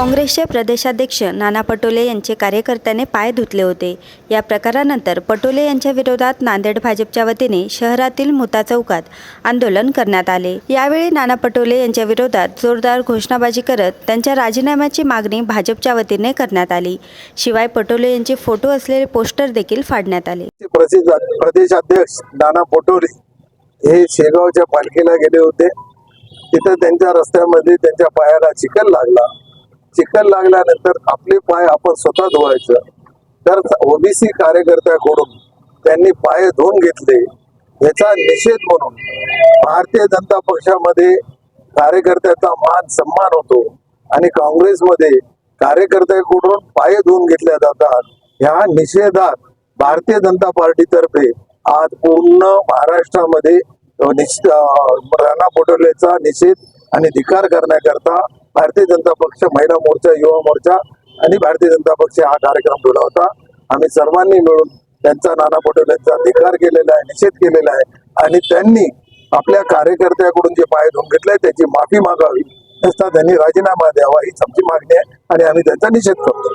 काँग्रेसचे प्रदेशाध्यक्ष नाना पटोले यांचे कार्यकर्त्याने पाय धुतले होते. या प्रकारानंतर पटोले यांच्या विरोधात नांदेड भाजपच्या वतीने शहरातील मुता चौकात आंदोलन करण्यात आले. यावेळी नाना पटोले यांच्या विरोधात जोरदार घोषणाबाजी करत त्यांच्या राजीनाम्याची मागणी भाजपच्या वतीने करण्यात आली. शिवाय पटोले यांचे फोटो असलेले पोस्टर देखील फाडण्यात आले. प्रदेशाध्यक्ष नाना पटोले हे शेगावच्या पालखीला गेले होते. तिथं त्यांच्या रस्त्यामध्ये त्यांच्या पायाला चिखल लागला. चिखल लागल्यानंतर आपले पाय आपण स्वतः धुवायचं. तर ओबीसी कार्यकर्त्याकडून त्यांनी पाय धुवून घेतले. याचा निषेध म्हणून भारतीय जनता पक्षामध्ये कार्यकर्त्याचा मान सन्मान होतो आणि काँग्रेसमध्ये कार्यकर्त्याकडून पाय धुवून घेतल्या जातात. ह्या निषेधात भारतीय जनता पार्टीतर्फे आज पूर्ण महाराष्ट्रामध्ये अ, राणा पटोलेचा निषेध आणि धिकार करण्याकरता भारतीय जनता पक्ष महिला मोर्चा युवा मोर्चा आणि भारतीय जनता पक्ष हा कार्यक्रम ठेवला होता. आम्ही सर्वांनी मिळून त्यांचा नाना पटोलेंचा अधिकार केलेला आहे निषेध केलेला आहे आणि त्यांनी आपल्या कार्यकर्त्याकडून जे पाय धुवून घेतलाय त्याची माफी मागावी. असता त्यांनी राजीनामा द्यावा हीच आमची मागणी आहे आणि आम्ही त्यांचा निषेध करतो.